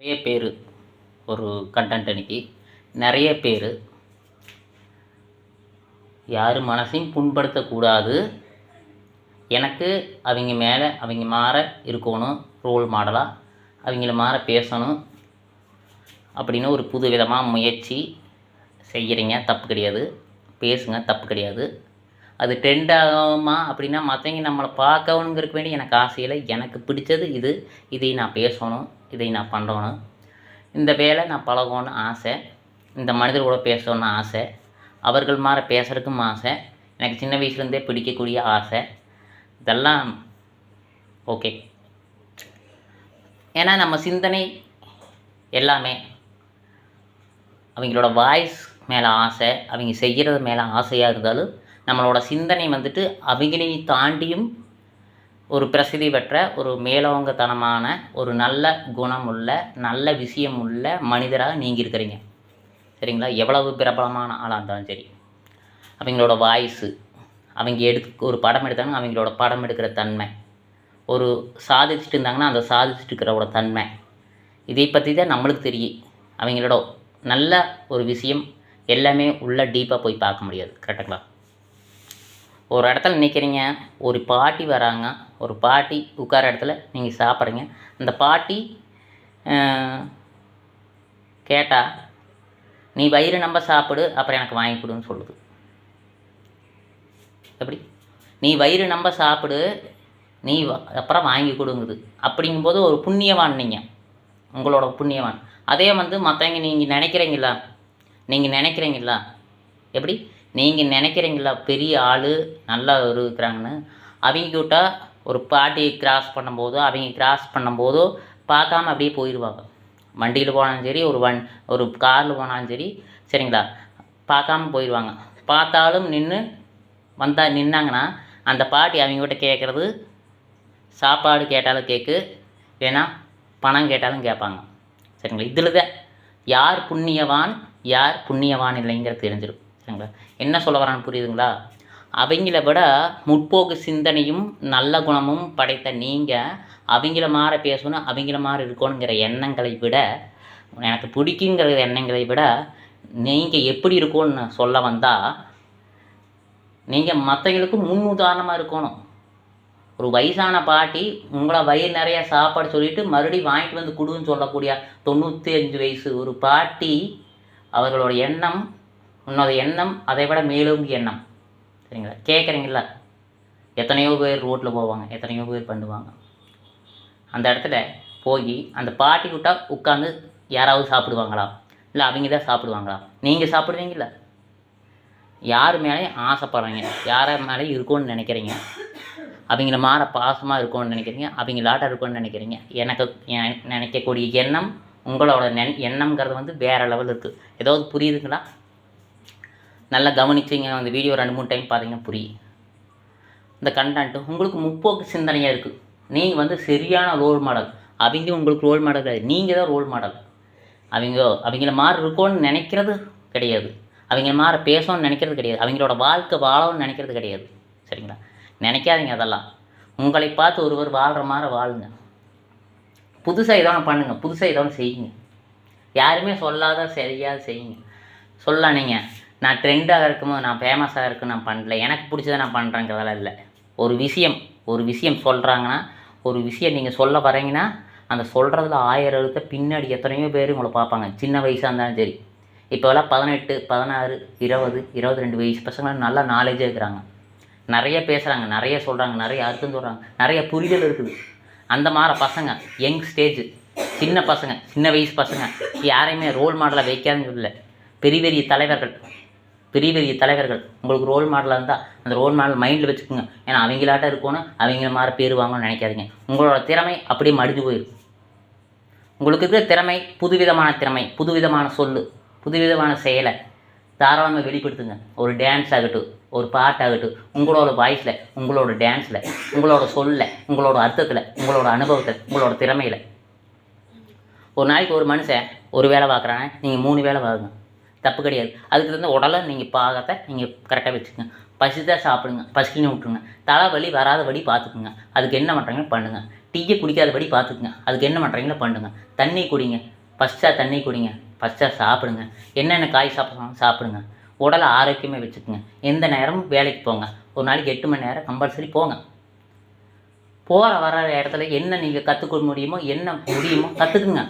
நிறைய பேர் ஒரு கண்டென்ட் அன்னைக்கு நிறைய பேர் யார் மனசையும் புண்படுத்தக்கூடாது. எனக்கு அவங்க மேலே அவங்க மாற இருக்கணும் ரோல் மாடலாக அவங்கள மாற பேசணும் அப்படின்னு ஒரு புது விதமாக முயற்சி செய்கிறீங்க தப்பு கிடையாது. பேசுங்க தப்பு கிடையாது. அது ட்ரெண்ட் ஆகுமா அப்படின்னா மற்றவங்க நம்மளை பார்க்கணுங்கிறதுக்கு வேண்டி எனக்கு ஆசையில் எனக்கு பிடிச்சது இது. இதை நான் பேசணும். இதை நான் பண்ணணும். இந்த வேலை நான் பழகணும்னு ஆசை. இந்த மனிதர் கூட பேசணும்னு ஆசை. அவர்கள் மாற பேசுகிறதுக்கும் ஆசை. எனக்கு சின்ன வயசுலேருந்தே பிடிக்கக்கூடிய ஆசை. இதெல்லாம் ஓகே ஏன்னா நம்ம சிந்தனை எல்லாமே அவங்களோட வாய்ஸ் மேலே ஆசை. அவங்க செய்கிறது மேலே ஆசையாக இருந்தாலும் நம்மளோட சிந்தனை வந்துட்டு அவங்களை தாண்டியும் ஒரு பிரசித்தி பெற்ற ஒரு மேலோங்கத்தனமான ஒரு நல்ல குணமுள்ள நல்ல விஷயம் உள்ள மனிதராக நீங்கள் இருக்கிறீங்க சரிங்களா? எவ்வளவு பிரபலமான ஆளாக இருந்தாலும் சரி. அவங்களோட வாய்ஸு அவங்க எடுத்து ஒரு படம் எடுத்தாங்கன்னா அவங்களோட படம் எடுக்கிற தன்மை. ஒரு சாதிச்சுட்டு இருந்தாங்கன்னா அந்த சாதிச்சுட்டு இருக்கிறவோட தன்மை. இதை பற்றி தான் நம்மளுக்கு தெரியும். அவங்களோட நல்ல ஒரு விஷயம் எல்லாமே உள்ள டீப்பாக போய் பார்க்க முடியாது. கரெக்டுங்களா ஒரு இடத்துல நிற்கிறீங்க ஒரு பாட்டி வராங்க ஒரு பாட்டி உட்கார இடத்துல நீங்கள் சாப்பிட்றீங்க. அந்த பாட்டி கேட்டால் நீ வயிறு நம்ப சாப்பிடு அப்புறம் எனக்கு வாங்கி கொடுன்னு சொல்லுது. எப்படி? நீ வயிறு நம்ப சாப்பிடு நீ அப்புறம் வாங்கி கொடுங்குது. அப்படிங்கும்போது ஒரு புண்ணியவான் நீங்கள் உங்களோட புண்ணியவான். அதே வந்து மற்றவங்க நீங்கள் நினைக்கிறீங்களா? நீங்கள் நினைக்கிறீங்களா? எப்படி? நீங்கள் நினைக்கிறீங்களா பெரிய ஆள் நல்லா இருக்கிறாங்கன்னு? அவங்க கிட்ட ஒரு பாட்டி கிராஸ் பண்ணும்போதோ அவங்க கிராஸ் பண்ணும்போதோ பார்க்காம அப்படியே போயிடுவாங்க வண்டியில் போனாலும் சரி ஒரு வண் ஒரு காரில் போனாலும் சரி சரிங்களா? பார்க்காம போயிடுவாங்க பார்த்தாலும் நின்று வந்தால் நின்னாங்கன்னா அந்த பாட்டி அவங்ககிட்ட கேட்குறது சாப்பாடு கேட்டாலும் கேட்கு ஏன்னா பணம் கேட்டாலும் கேட்பாங்க. சரிங்களா? இதில் தான் யார் புண்ணியவான் யார் புண்ணியவான் இல்லைங்கிறது தெரிஞ்சிடும் சரிங்களா என்ன சொல்ல வரான்னு புரியுதுங்களா? அவங்கள விட முற்போக்கு சிந்தனையும் நல்ல குணமும் படைத்த நீங்கள் அவங்கள மாற பேசணும் அவங்கள மாற இருக்கணுங்கிற எண்ணங்களை விட எனக்கு பிடிக்குங்கிற எண்ணங்களை விட நீங்கள் எப்படி இருக்கும்னு சொல்ல வந்தால் நீங்கள் மற்றவங்களுக்கு முன் உதாரணமாக இருக்கணும். ஒரு வயசான பாட்டி உங்களை வயிறு நிறையா சாப்பாடு சொல்லிட்டு மறுபடியும் வாங்கிட்டு வந்து கொடுன்னு சொல்லக்கூடிய தொண்ணூற்றி அஞ்சு வயசு ஒரு பாட்டி அவர்களோட எண்ணம் உன்னோட எண்ணம் அதை விட மேலும் எண்ணம். சரிங்களா? கேட்குறீங்களா எத்தனையோ பேர் ரோட்டில் போவாங்க எத்தனையோ பேர் பண்ணுவாங்க. அந்த இடத்துல போய் அந்த பாட்டி விட்டா உட்காந்து யாராவது சாப்பிடுவாங்களா? இல்லை அவங்க தான் சாப்பிடுவாங்களா? நீங்கள் சாப்பிடுவீங்கள யார் மேலேயும் ஆசைப்படுறீங்க? யார மேலேயும் இருக்கும்னு நினைக்கிறீங்க? அவங்கள மாற பாசமாக இருக்கும்னு நினைக்கிறீங்க? அவங்களாட்ட இருக்கும்னு நினைக்கிறீங்க? எனக்கு நினைக்கக்கூடிய எண்ணம் உங்களோட நென் எண்ணம்ங்கிறது வந்து வேறு லெவல் இருக்குது ஏதாவது புரியுதுங்களா? நல்லா கவனிச்சிங்க அந்த வீடியோ ரெண்டு மூணு டைம் பார்த்தீங்கன்னா புரியும் இந்த கண்டென்ட்டு உங்களுக்கு முற்போக்கு சிந்தனையாக இருக்குது நீங்கள் வந்து சரியான ரோல் மாடல் அவங்க உங்களுக்கு ரோல் மாடல் கிடையாது. நீங்கள் தான் ரோல் மாடல் அவங்க அவங்கள மாற இருக்கோன்னு நினைக்கிறது கிடையாது. அவங்கள மாற பேசணும்னு நினைக்கிறது கிடையாது. அவங்களோட வாழ்க்கை வாழணும்னு நினைக்கிறது கிடையாது. சரிங்களா? நினைக்காதீங்க அதெல்லாம். உங்களை பார்த்து ஒருவர் வாழ்கிற மாதிரி வாழுங்க. புதுசாக எதோ ஒன்று பண்ணுங்கள் புதுசாக ஏதோ ஒன்று செய்யுங்க. யாருமே சொல்லாத சரியாக செய்யுங்க. சொல்லலாம் நீங்கள் நான் ட்ரெண்டாக இருக்கும்போது நான் ஃபேமஸாக இருக்கு நான் பண்ணல. எனக்கு பிடிச்சதை நான் பண்ணுறேங்கிறதெல்லாம் இல்லை. ஒரு விஷயம் ஒரு விஷயம் சொல்கிறாங்கன்னா ஒரு விஷயம் நீங்கள் சொல்ல வரீங்கன்னா அந்த சொல்கிறதுல ஆயிரம் எழுத்த பின்னாடி எத்தனையோ பேர் உங்களை பார்ப்பாங்க. சின்ன வயசாக இருந்தாலும் சரி. இப்போல்லாம் பதினெட்டு பதினாறு இருபது இருபத்தி ரெண்டு வயசு பசங்களாம் நல்லா நாலேஜாக இருக்கிறாங்க. நிறைய பேசுகிறாங்க நிறைய சொல்கிறாங்க நிறைய அர்த்தம் சொல்கிறாங்க நிறைய புரிதல் இருக்குது. அந்த மாதிரி பசங்க யங் ஸ்டேஜ் சின்ன பசங்க சின்ன வயசு பசங்க யாரையுமே ரோல் மாடலாக வைக்காதுன்னு சொல்லல. பெரிய பெரிய தலைவர்கள் பெரிய பெரிய தலைவர்கள் உங்களுக்கு ரோல் மாடலாக இருந்தால் அந்த ரோல் மாடல் மைண்டில் வச்சுக்கோங்க. ஏன்னா அவங்களாட்ட இருக்கணும் அவங்கள மாதிரி பேர் வாங்கணும்னு நினைக்காதீங்க. உங்களோட திறமை அப்படியே மடிஞ்சு போயிடும் உங்களுக்கு இருக்கிற திறமை புதுவிதமான திறமை புதுவிதமான சொல் புதுவிதமான செயலை தாராளமாக வெளிப்படுத்துங்க. ஒரு டான்ஸ் ஆகட்டும் ஒரு பாட்டாகட்டும் உங்களோட வாய்ஸில் உங்களோட டான்ஸில் உங்களோட சொல்லில் உங்களோட அர்த்தத்தில் உங்களோட அனுபவத்தில் உங்களோட திறமையில். ஒரு நாளைக்கு ஒரு மனுஷன் ஒரு வேலை பார்க்குறாங்க நீங்கள் மூணு வேலை பார்க்குங்க தப்பு கிடையாது. அதுக்கு தகுந்த உடலை நீங்கள் பாகத்தை நீங்கள் கரெக்டாக வச்சுக்கோங்க. பசித்தா சாப்பிடுங்க பசிக்கின்னு விட்ருங்க தலைவலி வராத வழி பார்த்துக்குங்க. அதுக்கு என்ன பண்ணுறீங்களோ பண்ணுங்கள் டீயை குடிக்காதபடி பார்த்துக்குங்க. அதுக்கு என்ன பண்ணுறீங்களோ பண்ணுங்கள் தண்ணி குடிங்க. ஃபஸ்ட்டாக தண்ணி குடிங்க. ஃபஸ்ட்டாக சாப்பிடுங்க. என்னென்ன காய் சாப்பிட்றாங்க சாப்பிடுங்க. உடலை ஆரோக்கியமாக வச்சுக்கோங்க. எந்த நேரமும் வேலைக்கு போங்க. ஒரு நாளைக்கு எட்டு மணி நேரம் கம்பல்சரி போங்க. போகிற வர இடத்துல என்ன நீங்கள் கற்றுக்க முடியுமோ என்ன முடியுமோ கற்றுக்குங்க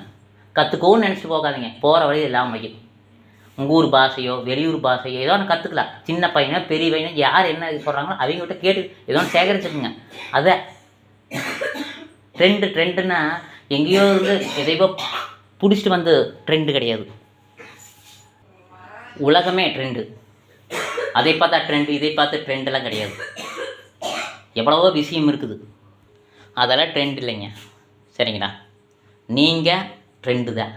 கற்றுக்கவும் நினச்சி போகாதீங்க. போகிற வழி எல்லாம் வைக்கும். உங்கள் ஊர் பாஷையோ வெளியூர் பாஷையோ ஏதோ ஒன்று கற்றுக்கலாம் சின்ன பையனோ பெரிய பையனோ யார் என்ன சொல்கிறாங்களோ அவங்ககிட்ட கேட்டு ஏதோ ஒன்று சேகரிச்சுக்குங்க. அதை ட்ரெண்டு ட்ரெண்டுன்னா எங்கேயோ இருந்து எதையோ பிடிச்சிட்டு வந்து ட்ரெண்டு கிடையாது. உலகமே ட்ரெண்டு அதை பார்த்தா ட்ரெண்டு இதை பார்த்து ட்ரெண்டெல்லாம் கிடையாது. எவ்வளவோ விஷயம் இருக்குது. அதெல்லாம் ட்ரெண்ட் இல்லைங்க. சரிங்களா? நீங்கள் ட்ரெண்டு தான்.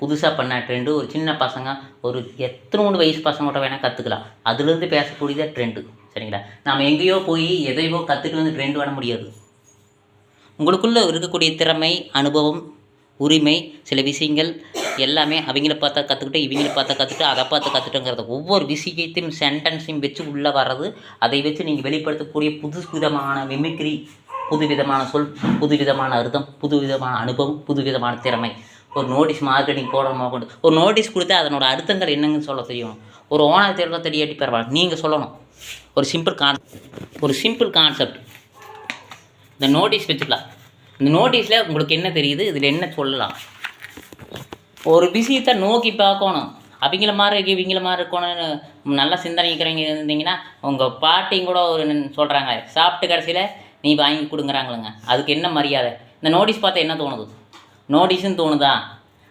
புதுசாக பண்ண ட்ரெண்டு ஒரு சின்ன பசங்க ஒரு எத்தனை மூணு வயசு பசங்கள்ட்ட வேணால் கற்றுக்கலாம் அதுலேருந்து பேசக்கூடியதே ட்ரெண்டு சரிங்களா? நாம் எங்கேயோ போய் எதையோ கற்றுட்டு வந்து ட்ரெண்டு பண்ண முடியாது. உங்களுக்குள்ளே இருக்கக்கூடிய திறமை அனுபவம் உரிமை சில விஷயங்கள் எல்லாமே அவங்கள பார்த்தா கற்றுக்கிட்டு இவங்கள பார்த்தா கற்றுட்டு அதை பார்த்து கற்றுட்டுங்கிறது ஒவ்வொரு விஷயத்தையும் சென்டென்ஸையும் வச்சு உள்ளே வர்றது அதை வச்சு நீங்கள் வெளிப்படுத்தக்கூடிய புது விதமான மிமிக்ரி புது விதமான சொல் புது விதமான அர்த்தம் புது விதமான அனுபவம் புது விதமான திறமை. ஒரு நோட்டீஸ் மார்க்கெட்டிங் போடணுமா கொண்டு ஒரு நோட்டீஸ் கொடுத்தா அதனோட அர்த்தங்கள் என்னங்கன்னு சொல்ல தெரியும். ஒரு ஓனர் தேர்தல் தெரியாட்டி பரவாயில்ல நீங்கள் சொல்லணும். ஒரு சிம்பிள் கான் ஒரு சிம்பிள் கான்செப்ட் இந்த நோட்டீஸ் வச்சுக்கலாம். இந்த நோட்டீஸில் உங்களுக்கு என்ன தெரியுது? இதில் என்ன சொல்லலாம்? ஒரு விஷயத்தை நோக்கி பார்க்கணும். அவங்கள மாதிரி இருக்கு இவங்கள மாதிரி இருக்கணும்னு நல்லா சிந்தனைக்கிறவங்க இருந்தீங்கன்னா உங்கள் பாட்டியும் கூட ஒரு சொல்கிறாங்க சாப்பிட்டு கடைசியில் நீ வாங்கி கொடுங்குறாங்களுங்க. அதுக்கு என்ன மரியாதை? இந்த நோட்டீஸ் பார்த்தா என்ன தோணுது? நோட்டீஸ்னு தோணுதா?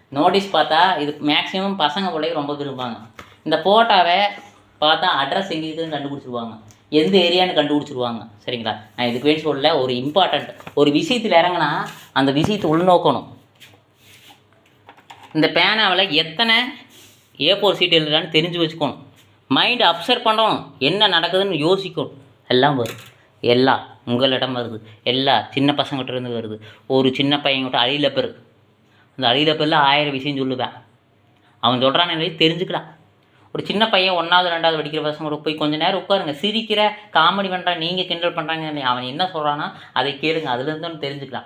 நோட்டீஸ் பார்த்தா இது மேக்ஸிமம் பசங்க பிள்ளைங்க ரொம்ப விரும்புவாங்க இந்த ஃபோட்டோவை பார்த்தா அட்ரஸ் எங்கே இருக்குதுன்னு கண்டுபிடிச்சிருவாங்க. எந்த ஏரியான்னு கண்டுபிடிச்சிருவாங்க. சரிங்களா? நான் இதுக்கு வேண்டி சொல்ல ஒரு இம்பார்ட்டண்ட் ஒரு விஷயத்தில் இறங்கினா அந்த விஷயத்தை உள்நோக்கணும். இந்த பேனாவில் எத்தனை ஏ ஃபோர் சீட் எழுதுறான்னு தெரிஞ்சு வச்சுக்கணும். மைண்ட் அப்சர்வ் பண்ணணும். என்ன நடக்குதுன்னு யோசிக்கணும். எல்லாம் வரும் எல்லாம் உங்களிடம் வருது. எல்லாம் சின்ன பசங்கள்கிட்ட இருந்து வருது. ஒரு சின்ன பையன்கிட்ட அழியில பெருக்கு அந்த அழுகிற பேரில் ஆயிரம் விஷயம் சொல்லுவேன் அவன் சொல்கிறான்னு தெரிஞ்சுக்கலாம் ஒரு சின்ன பையன் ஒன்றாவது ரெண்டாவது படிக்கிற பசங்க போய் கொஞ்ச நேரம் உட்காருங்க. சிரிக்கிற காமெடி பண்ணுறான் நீங்கள் கிண்டல் பண்ணுறாங்க அவன் என்ன சொல்கிறான்னா அதை கேளுங்க. அதுலேருந்து தெரிஞ்சுக்கலாம்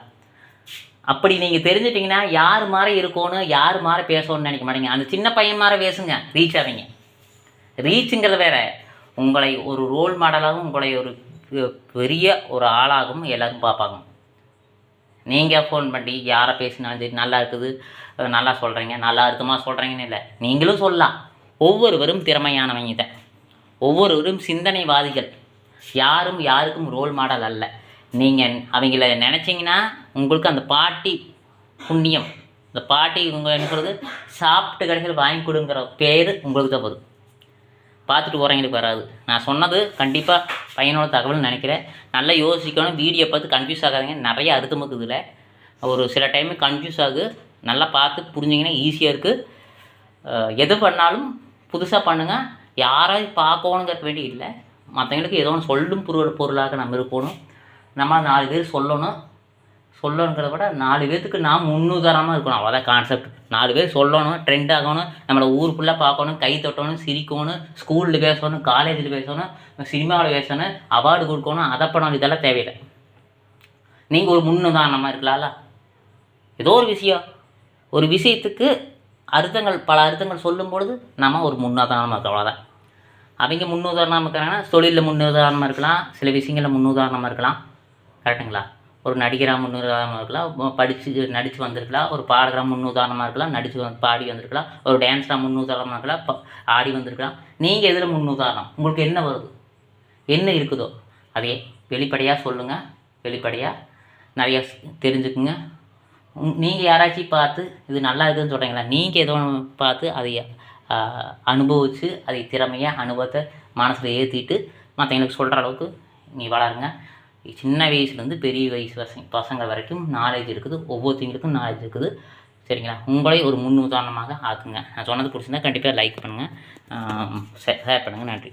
அப்படி நீங்கள் தெரிஞ்சிட்டிங்கன்னா யார் மாதிரி இருக்கணும் யார் மாதிரி பேசணும்னு நினைக்க மாட்டீங்க. அந்த சின்ன பையன் மாதிரி பேசுங்க. ரீச் ஆவீங்க. ரீச்சுங்கிறது வேற. உங்களை ஒரு ரோல் மாடலாகவும் உங்களை ஒரு பெ- பெரிய ஒரு ஆளாகவும் எல்லாரும் பார்ப்பாங்க. நீங்கள் ஃபோன் பண்ணி யாரை பேசினாலும் சரி நல்லா இருக்குது நல்லா சொல்கிறீங்க நல்லா அர்த்தமாக சொல்கிறீங்கன்னு இல்லை. நீங்களும் சொல்லலாம். ஒவ்வொருவரும் திறமையானவங்க தான் ஒவ்வொருவரும் சிந்தனைவாதிகள். யாரும் யாருக்கும் ரோல் மாடல் அல்ல. நீங்கள் அவங்கள நினச்சிங்கன்னா உங்களுக்கு அந்த பாட்டி புண்ணியம். இந்த பாட்டி உங்கள் என்ன சொல்கிறது சாப்பிட்டு கடைகள் வாங்கி கொடுங்கிற பேர் உங்களுக்கு தான் வரும் பார்த்துட்டு போகிறவங்களுக்கு வராது. நான் சொன்னது கண்டிப்பாக பையனோட தகவல்னு நினைக்கிறேன். நல்லா யோசிக்கணும் வீடியோ பார்த்து கன்ஃபியூஸ் ஆகாதீங்க. நிறைய அர்த்தம் இருக்குதுல ஒரு சில டைம் கன்ஃபியூஸ் ஆகு. நல்லா பார்த்து புரிஞ்சிங்கன்னா ஈஸியாக இருக்குது எது பண்ணாலும் புதுசாக பண்ணுங்கள் யாராவது பார்க்கணுங்கிறது வேண்டி இல்லை. மற்றவங்களுக்கு ஏதோ ஒன்று சொல்லும் பொருள் பொருளாக நம்ம இருக்கணும். நம்ம நாலு பேர் சொல்லணும். சொல்லணுங்கிறத விட நாலு பேர்த்துக்கு நாம் முன்னுதாரணமாக இருக்கணும். அவ்வளோதான் கான்செப்ட் நாலு பேர் சொல்லணும் ட்ரெண்ட் ஆகணும் நம்மளை ஊர் ஃபுல்லாக பார்க்கணும் கை தொட்டணும் சிரிக்கணும் ஸ்கூலில் பேசணும் காலேஜில் பேசணும் சினிமாவில் பேசணும் அவார்டு கொடுக்கணும் அதை பண்ணணும் இதெல்லாம் தேவையில்லை. நீங்கள் ஒரு முன்னுதாரணமாக இருக்கலாம்ல. ஏதோ ஒரு விஷயம். ஒரு விஷயத்துக்கு அர்த்தங்கள் பல அர்த்தங்கள் சொல்லும் பொழுது நம்ம ஒரு முன்னுதாரணமாக இருக்கோம் அவ்வளோதான் அவங்க முன்னுதாரணமாக இருக்கிறாங்கன்னா தொழிலில் முன்னுதாரணமாக இருக்கலாம் சில விஷயங்களில் முன்னுதாரணமாக இருக்கலாம். கரெக்டுங்களா ஒரு நடிகராக முன்னுதாரணமாக இருக்கலாம். படித்து நடித்து வந்திருக்கலாம். ஒரு பாடகராக முன்னுதாரணமாக இருக்கலாம். நடித்து வந்து பாடி வந்திருக்கலாம். ஒரு டான்ஸராக முன்னுதாரணமாக இருக்கலாம். ஆடி வந்திருக்கலாம். நீங்கள் எதில் முன்னுதாரணம்? உங்களுக்கு என்ன வருது? என்ன இருக்குதோ? அதையே வெளிப்படையாக சொல்லுங்கள் வெளிப்படையாக நிறையா தெரிஞ்சுக்குங்க. நீங்கள் யாராச்சும் பார்த்து இது நல்லா இருக்குதுன்னு சொல்கிறீங்களா நீங்கள் ஏதோ பார்த்து அதை அனுபவித்து அதை திறமையாக அனுபவத்தை மனசில் ஏற்றிட்டு மற்றவங்களுக்கு சொல்கிற அளவுக்கு நீ வளருங்க. சின்ன வயசுலேருந்து பெரிய வயசு பசங்க பசங்க வரைக்கும் நாலேஜ் இருக்குது. ஒவ்வொருத்தங்களுக்கும் நாலேஜ் இருக்குது. சரிங்களா? உங்களை ஒரு முன் உதாரணமாக ஆக்குங்க. நான் சொன்னது பிடிச்சிருந்தா கண்டிப்பாக லைக் பண்ணுங்கள் ஷேர் பண்ணுங்கள் நன்றி.